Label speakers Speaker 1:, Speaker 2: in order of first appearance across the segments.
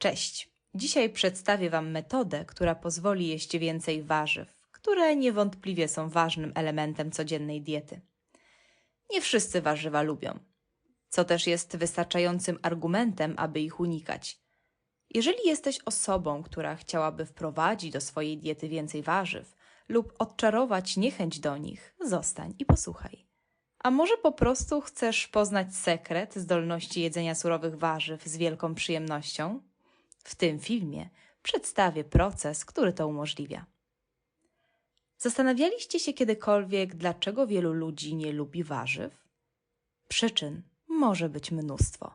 Speaker 1: Cześć! Dzisiaj przedstawię Wam metodę, która pozwoli jeść więcej warzyw, które niewątpliwie są ważnym elementem codziennej diety. Nie wszyscy warzywa lubią, co też jest wystarczającym argumentem, aby ich unikać. Jeżeli jesteś osobą, która chciałaby wprowadzić do swojej diety więcej warzyw lub odczarować niechęć do nich, zostań i posłuchaj. A może po prostu chcesz poznać sekret zdolności jedzenia surowych warzyw z wielką przyjemnością? W tym filmie przedstawię proces, który to umożliwia. Zastanawialiście się kiedykolwiek, dlaczego wielu ludzi nie lubi warzyw? Przyczyn może być mnóstwo.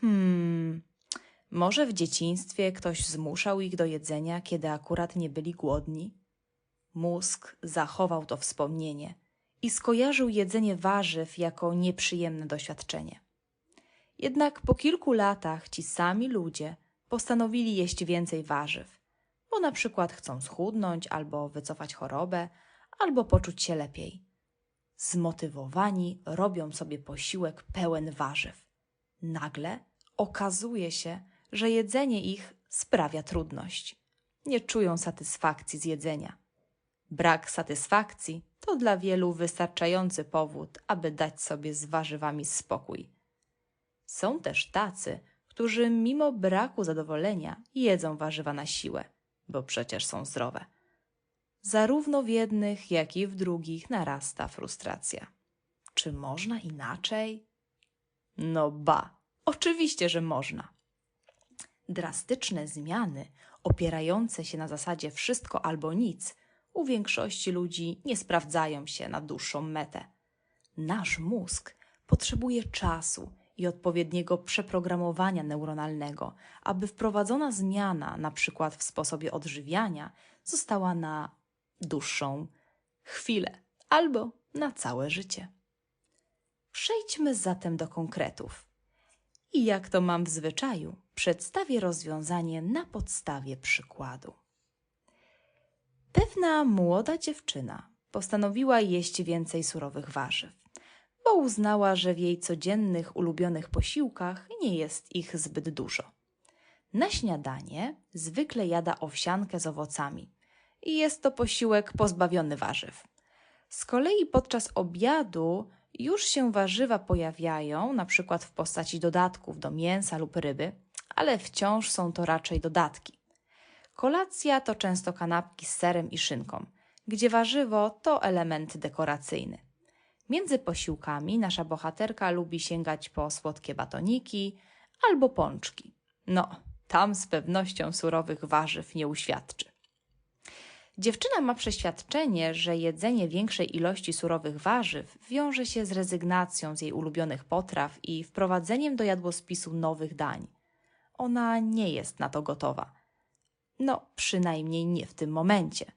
Speaker 1: Hmm, może w dzieciństwie ktoś zmuszał ich do jedzenia, kiedy akurat nie byli głodni? Mózg zachował to wspomnienie i skojarzył jedzenie warzyw jako nieprzyjemne doświadczenie. Jednak po kilku latach ci sami ludzie postanowili jeść więcej warzyw, bo na przykład chcą schudnąć albo wycofać chorobę, albo poczuć się lepiej. Zmotywowani robią sobie posiłek pełen warzyw. Nagle okazuje się, że jedzenie ich sprawia trudność. Nie czują satysfakcji z jedzenia. Brak satysfakcji to dla wielu wystarczający powód, aby dać sobie z warzywami spokój. Są też tacy, którzy mimo braku zadowolenia jedzą warzywa na siłę, bo przecież są zdrowe. Zarówno w jednych, jak i w drugich narasta frustracja. Czy można inaczej? No ba, oczywiście, że można. Drastyczne zmiany, opierające się na zasadzie wszystko albo nic, u większości ludzi nie sprawdzają się na dłuższą metę. Nasz mózg potrzebuje czasu i odpowiedniego przeprogramowania neuronalnego, aby wprowadzona zmiana, na przykład w sposobie odżywiania, została na dłuższą chwilę albo na całe życie. Przejdźmy zatem do konkretów. I jak to mam w zwyczaju, przedstawię rozwiązanie na podstawie przykładu. Pewna młoda dziewczyna postanowiła jeść więcej surowych warzyw, bo uznała, że w jej codziennych ulubionych posiłkach nie jest ich zbyt dużo. Na śniadanie zwykle jada owsiankę z owocami i jest to posiłek pozbawiony warzyw. Z kolei podczas obiadu już się warzywa pojawiają, na przykład w postaci dodatków do mięsa lub ryby, ale wciąż są to raczej dodatki. Kolacja to często kanapki z serem i szynką, gdzie warzywo to element dekoracyjny. Między posiłkami nasza bohaterka lubi sięgać po słodkie batoniki albo pączki. No, tam z pewnością surowych warzyw nie uświadczy. Dziewczyna ma przeświadczenie, że jedzenie większej ilości surowych warzyw wiąże się z rezygnacją z jej ulubionych potraw i wprowadzeniem do jadłospisu nowych dań. Ona nie jest na to gotowa. No, przynajmniej nie w tym momencie.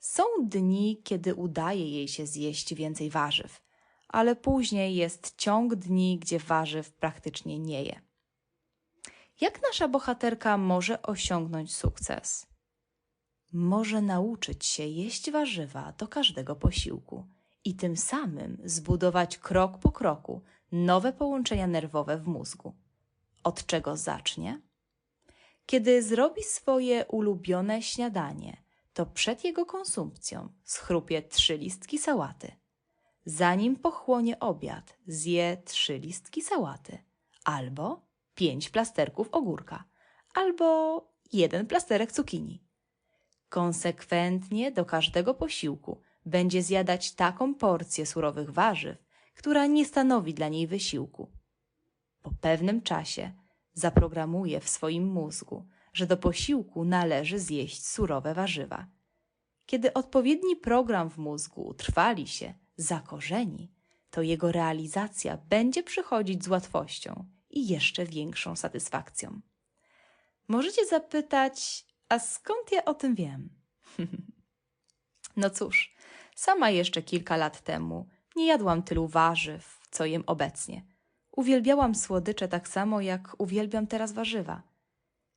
Speaker 1: Są dni, kiedy udaje jej się zjeść więcej warzyw, ale później jest ciąg dni, gdzie warzyw praktycznie nie je. Jak nasza bohaterka może osiągnąć sukces? Może nauczyć się jeść warzywa do każdego posiłku i tym samym zbudować krok po kroku nowe połączenia nerwowe w mózgu. Od czego zacznie? Kiedy zrobi swoje ulubione śniadanie, to przed jego konsumpcją schrupie trzy listki sałaty. Zanim pochłonie obiad, zje trzy listki sałaty, albo pięć plasterków ogórka, albo jeden plasterek cukinii. Konsekwentnie do każdego posiłku będzie zjadać taką porcję surowych warzyw, która nie stanowi dla niej wysiłku. Po pewnym czasie zaprogramuje w swoim mózgu, że do posiłku należy zjeść surowe warzywa. Kiedy odpowiedni program w mózgu utrwali się, zakorzeni, to jego realizacja będzie przychodzić z łatwością i jeszcze większą satysfakcją. Możecie zapytać, a skąd ja o tym wiem? no cóż, sama jeszcze kilka lat temu nie jadłam tylu warzyw, co jem obecnie. Uwielbiałam słodycze tak samo, jak uwielbiam teraz warzywa.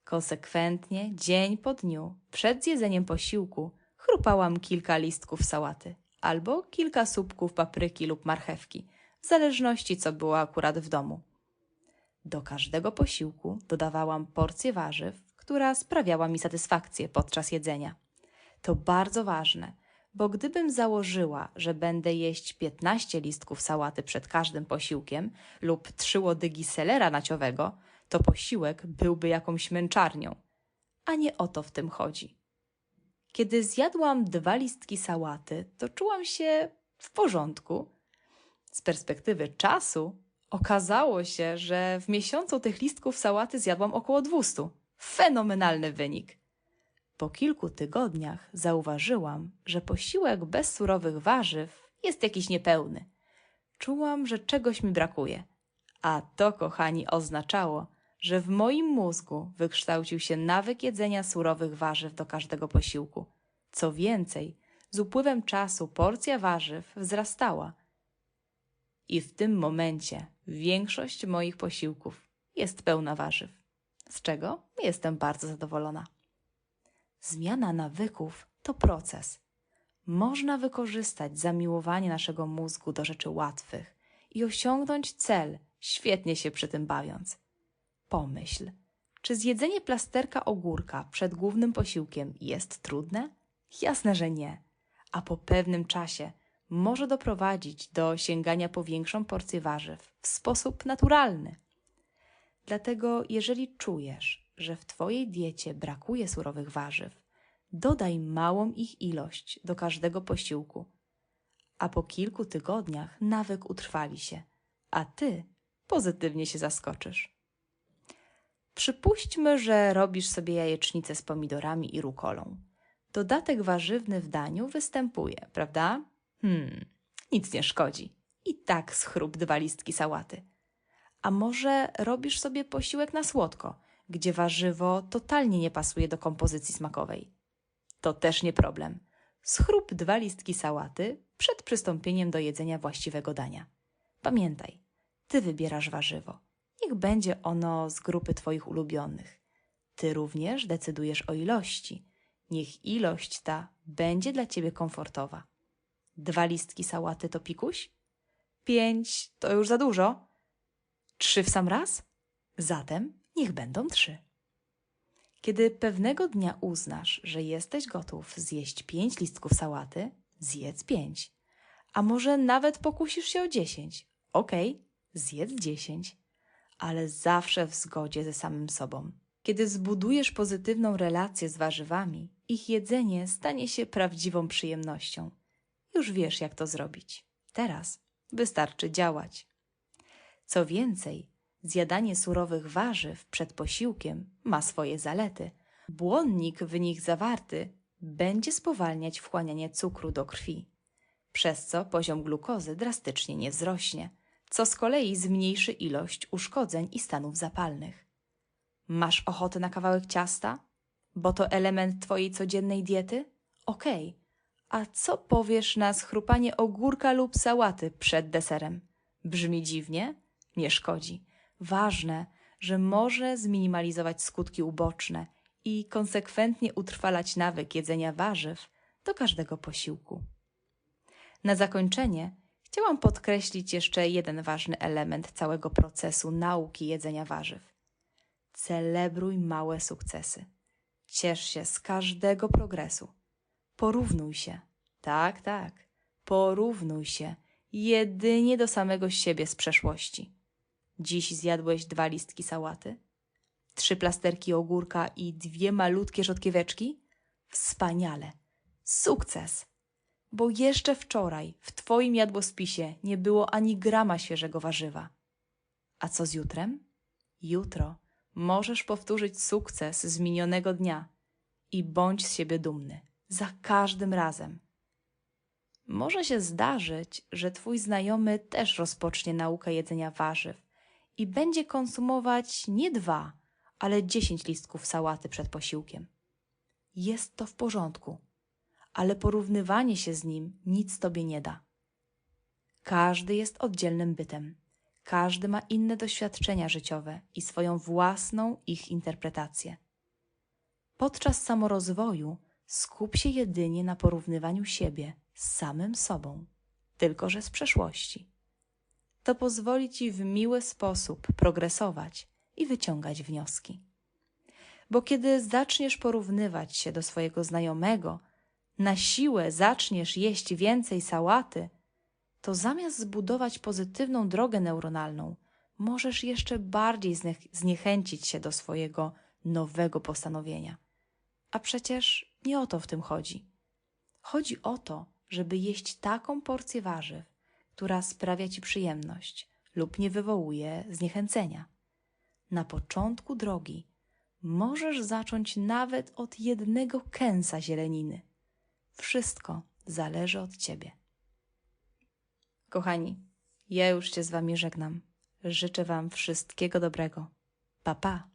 Speaker 1: Konsekwentnie, dzień po dniu, przed zjedzeniem posiłku, chrupałam kilka listków sałaty albo kilka słupków papryki lub marchewki, w zależności co było akurat w domu. Do każdego posiłku dodawałam porcję warzyw, która sprawiała mi satysfakcję podczas jedzenia. To bardzo ważne, bo gdybym założyła, że będę jeść 15 listków sałaty przed każdym posiłkiem lub trzy łodygi selera naciowego, to posiłek byłby jakąś męczarnią. A nie o to w tym chodzi. Kiedy zjadłam dwa listki sałaty, to czułam się w porządku. Z perspektywy czasu okazało się, że w miesiącu tych listków sałaty zjadłam około 200. Fenomenalny wynik. Po kilku tygodniach zauważyłam, że posiłek bez surowych warzyw jest jakiś niepełny. Czułam, że czegoś mi brakuje. A to, kochani, oznaczało, że w moim mózgu wykształcił się nawyk jedzenia surowych warzyw do każdego posiłku. Co więcej, z upływem czasu porcja warzyw wzrastała. I w tym momencie większość moich posiłków jest pełna warzyw, z czego jestem bardzo zadowolona. Zmiana nawyków to proces. Można wykorzystać zamiłowanie naszego mózgu do rzeczy łatwych i osiągnąć cel, świetnie się przy tym bawiąc. Pomyśl, czy zjedzenie plasterka ogórka przed głównym posiłkiem jest trudne? Jasne, że nie. A po pewnym czasie może doprowadzić do sięgania po większą porcję warzyw w sposób naturalny. Dlatego, jeżeli czujesz, że w Twojej diecie brakuje surowych warzyw, dodaj małą ich ilość do każdego posiłku, a po kilku tygodniach nawyk utrwali się, a Ty pozytywnie się zaskoczysz. Przypuśćmy, że robisz sobie jajecznicę z pomidorami i rukolą. Dodatek warzywny w daniu występuje, prawda? Hmm, nic nie szkodzi. I tak schrób dwa listki sałaty. A może robisz sobie posiłek na słodko, gdzie warzywo totalnie nie pasuje do kompozycji smakowej? To też nie problem. Schrób dwa listki sałaty przed przystąpieniem do jedzenia właściwego dania. Pamiętaj, ty wybierasz warzywo. Niech będzie ono z grupy Twoich ulubionych. Ty również decydujesz o ilości. Niech ilość ta będzie dla Ciebie komfortowa. Dwa listki sałaty to pikuś? Pięć to już za dużo? Trzy w sam raz? Zatem niech będą trzy. Kiedy pewnego dnia uznasz, że jesteś gotów zjeść pięć listków sałaty, zjedz pięć. A może nawet pokusisz się o dziesięć. Okej, okay, zjedz dziesięć, ale zawsze w zgodzie ze samym sobą. Kiedy zbudujesz pozytywną relację z warzywami, ich jedzenie stanie się prawdziwą przyjemnością. Już wiesz, jak to zrobić. Teraz wystarczy działać. Co więcej, zjadanie surowych warzyw przed posiłkiem ma swoje zalety. Błonnik w nich zawarty będzie spowalniać wchłanianie cukru do krwi, przez co poziom glukozy drastycznie nie wzrośnie, co z kolei zmniejszy ilość uszkodzeń i stanów zapalnych. Masz ochotę na kawałek ciasta? Bo to element twojej codziennej diety? Okej. Okay. A co powiesz na schrupanie ogórka lub sałaty przed deserem? Brzmi dziwnie? Nie szkodzi. Ważne, że może zminimalizować skutki uboczne i konsekwentnie utrwalać nawyk jedzenia warzyw do każdego posiłku. Na zakończenie chciałam podkreślić jeszcze jeden ważny element całego procesu nauki jedzenia warzyw. Celebruj małe sukcesy. Ciesz się z każdego progresu. Porównuj się. Tak, tak. Porównuj się jedynie do samego siebie z przeszłości. Dziś zjadłeś dwa listki sałaty, trzy plasterki ogórka i dwie malutkie rzodkieweczki? Wspaniale. Sukces! Bo jeszcze wczoraj w Twoim jadłospisie nie było ani grama świeżego warzywa. A co z jutrem? Jutro możesz powtórzyć sukces z minionego dnia i bądź z siebie dumny. Za każdym razem. Może się zdarzyć, że Twój znajomy też rozpocznie naukę jedzenia warzyw i będzie konsumować nie dwa, ale dziesięć listków sałaty przed posiłkiem. Jest to w porządku, ale porównywanie się z nim nic tobie nie da. Każdy jest oddzielnym bytem. Każdy ma inne doświadczenia życiowe i swoją własną ich interpretację. Podczas samorozwoju skup się jedynie na porównywaniu siebie z samym sobą, tylko że z przeszłości. to pozwoli ci w miły sposób progresować i wyciągać wnioski. Bo kiedy zaczniesz porównywać się do swojego znajomego, na siłę zaczniesz jeść więcej sałaty, to zamiast zbudować pozytywną drogę neuronalną, możesz jeszcze bardziej zniechęcić się do swojego nowego postanowienia. A przecież nie o to w tym chodzi. Chodzi o to, żeby jeść taką porcję warzyw, która sprawia ci przyjemność lub nie wywołuje zniechęcenia. Na początku drogi możesz zacząć nawet od jednego kęsa zieleniny. Wszystko zależy od ciebie. Kochani, ja już się z wami żegnam. Życzę wam wszystkiego dobrego. Pa pa.